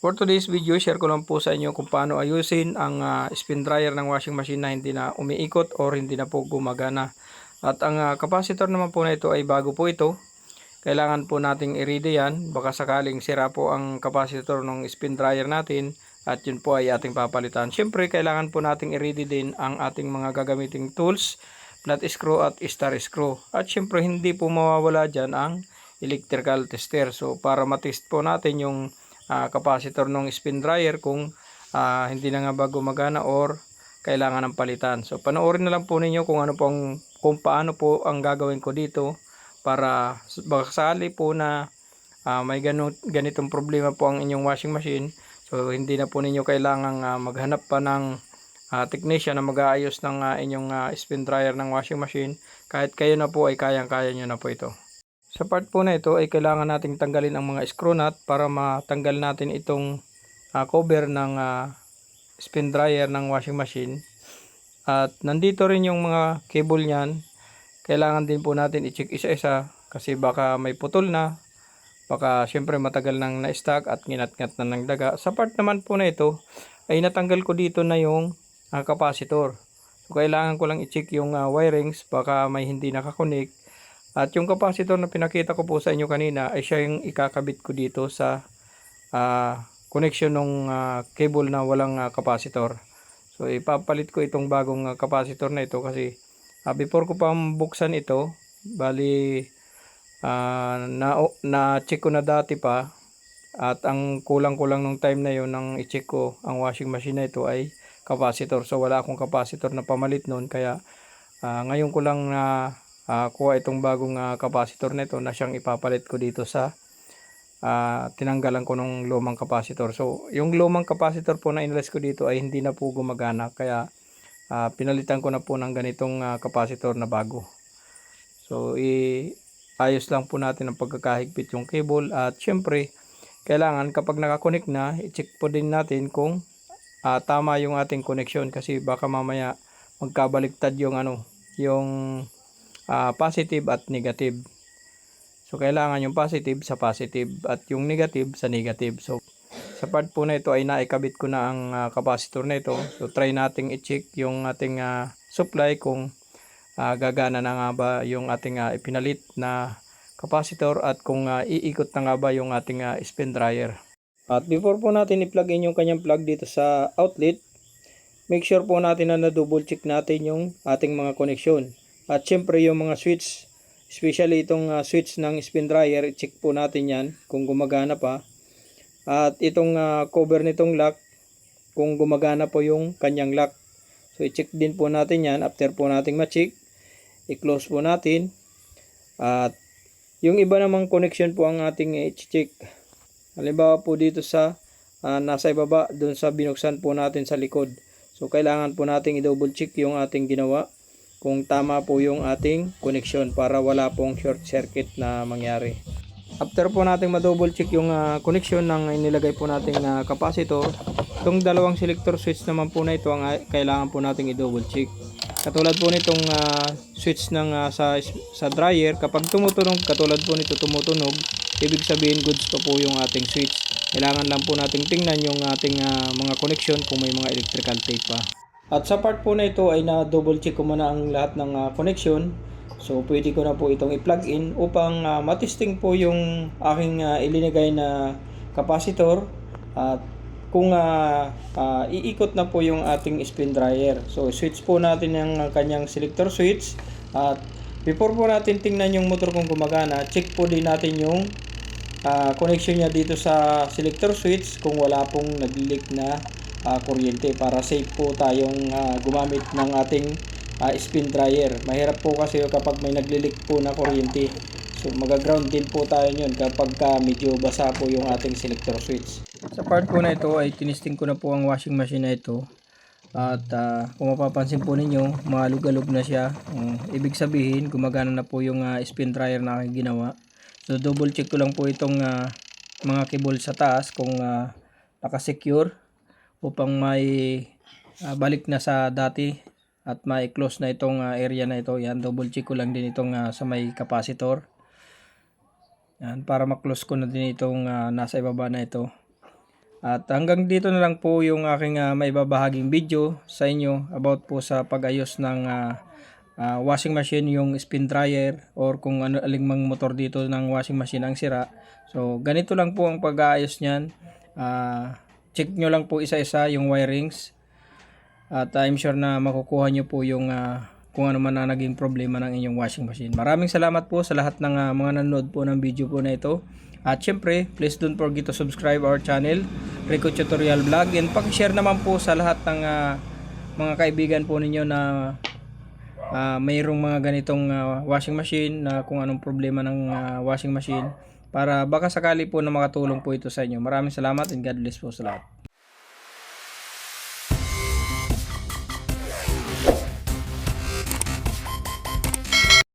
For today's video, share ko lang po sa inyo kung paano ayusin ang ah, spin dryer ng washing machine na hindi na umiikot or hindi na po gumagana. At ang ah, capacitor naman po na ito ay bago po ito. Kailangan po nating i-ready yan. Baka sakaling sira po ang capacitor ng spin dryer natin at yun po ay ating papalitan. Siyempre, kailangan po nating i-ready din ang ating mga gagamiting tools, flat screw at star screw. At siyempre, hindi po mawawala dyan ang electrical tester. So, para matest po natin yung ah, capacitor ng spin dryer kung ah, hindi na nga ba gumagana or kailangan ng palitan. So, panoorin na lang po ninyo kung ano pong kung paano po ang gagawin ko dito para baka sakali po na ah, may ganun, ganitong problema po ang inyong washing machine. So, hindi na po ninyo kailangang ah, maghanap pa ng ah, technician na mag-aayos ng ah, inyong ah, spin dryer ng washing machine. Kahit kayo na po ay kayang-kaya nyo na po ito. Sa part po na ito ay kailangan nating tanggalin ang mga screw nut para matanggal natin itong ah, cover ng ah, spin dryer ng washing machine. At nandito rin yung mga cable niyan. Kailangan din po natin i-check isa-isa kasi baka may putol na. Baka syempre matagal nang na-stack at nginat-ngat na ng daga. Sa part naman po na ito ay natanggal ko dito na yung ah, capacitor. So, kailangan ko lang i-check yung ah, wirings baka may hindi nakakonek. At yung capacitor na pinakita ko po sa inyo kanina ay siya yung ikakabit ko dito sa ah, connection ng ah, cable na walang ah, capacitor. So ipapalit ko itong bagong ah, capacitor na ito kasi ah, before ko pa buksan ito, bali ah, na na check ko na dati pa at ang kulang-kulang nung time na yon nang i-check ko ang washing machine na ito ay capacitor. So wala akong capacitor na pamalit noon kaya ah, ngayon ko lang na ah, kuha itong bagong ah, capacitor nito na siyang ipapalit ko dito sa ah, tinanggalan ko ng lumang capacitor. So, yung lumang capacitor po na inalis ko dito ay hindi na po gumagana. Kaya, ah, pinalitan ko na po ng ganitong ah, capacitor na bago. So, i ayos lang po natin ang pagkakahigpit yung cable. At syempre, kailangan kapag nakakonect na, i-check po din natin kung ah, tama yung ating connection. Kasi baka mamaya magkabaliktad yung ano, yung ah, positive at negative. So, kailangan yung positive sa positive at yung negative sa negative. So, sa part po na ito ay naikabit ko na ang ah, capacitor na ito. So, try nating i-check yung ating ah, supply kung ah, gagana na nga ba yung ating ah, ipinalit na capacitor at kung ah, iikot na nga ba yung ating ah, spin dryer. At before po natin i-plug in yung kanyang plug dito sa outlet, make sure po natin na na-double check natin yung ating mga connection. At syempre yung mga switch Especially itong ah, switch ng spin dryer, check po natin yan kung gumagana pa. At itong ah, cover nitong lock, kung gumagana po yung kanyang lock. So i-check din po natin yan after po nating ma-check. I-close po natin. At yung iba namang connection po ang ating i-check. Halimbawa po dito sa ah, nasa ibaba, dun sa binuksan po natin sa likod. So kailangan po nating i-double check yung ating ginawa kung tama po yung ating connection para wala pong short circuit na mangyari. After po natin ma-double check yung ah, connection ng inilagay po nating na capacitor, itong dalawang selector switch naman po na ito ang ah, kailangan po nating i-double check. Katulad po nitong ah, switch ng ah, sa sa dryer, kapag tumutunog, katulad po nito tumutunog, ibig sabihin goods pa po yung ating switch. Kailangan lang po nating tingnan yung ating ah, mga connection kung may mga electrical tape pa. At sa part po na ito ay na-double check ko muna ang lahat ng ah, connection. So pwede ko na po itong i-plug in upang ah, matesting po yung aking ah, ilinagay na capacitor at kung ah, ah, iikot na po yung ating spin dryer. So switch po natin ah, kanyang selector switch at before po natin tingnan yung motor kung gumagana, check po din natin yung ah, connection niya dito sa selector switch kung wala pong nag-leak na ah, kuryente para safe po tayong ah, gumamit ng ating ah, spin dryer. Mahirap po kasi kapag may naglilik po na kuryente. So magaground din po tayo yun kapag ka medyo basa po yung ating selector switch. Sa part po na ito ay tinisting ko na po ang washing machine na ito. At ah, kung mapapansin po ninyo, malug-alog na siya. Um, ibig sabihin, gumagana na po yung ah, spin dryer na aking ginawa. So double check ko lang po itong ah, mga cable sa taas kung ah, naka-secure upang may ah, balik na sa dati at may close na itong ah, area na ito. Yan, double check ko lang din itong ah, sa may capacitor. Yan, para ma-close ko na din itong ah, nasa ibaba na ito. At hanggang dito na lang po yung aking uh, maibabahaging video sa inyo about po sa pag-ayos ng ah, ah, washing machine, yung spin dryer or kung ano aling mang motor dito ng washing machine ang sira. So ganito lang po ang pag-aayos niyan. Ah, check nyo lang po isa-isa yung wirings. At I'm sure na makukuha nyo po yung ah, kung ano man ang naging problema ng inyong washing machine. Maraming salamat po sa lahat ng ah, mga nanonood po ng video po na ito. At syempre, please don't forget to subscribe our channel, Rico Tutorial Vlog. And pag-share naman po sa lahat ng ah, mga kaibigan po ninyo na ah, mayroong mga ganitong ah, washing machine na kung anong problema ng ah, washing machine para baka sakali po na makatulong po ito sa inyo. Maraming salamat and God bless po sa lahat.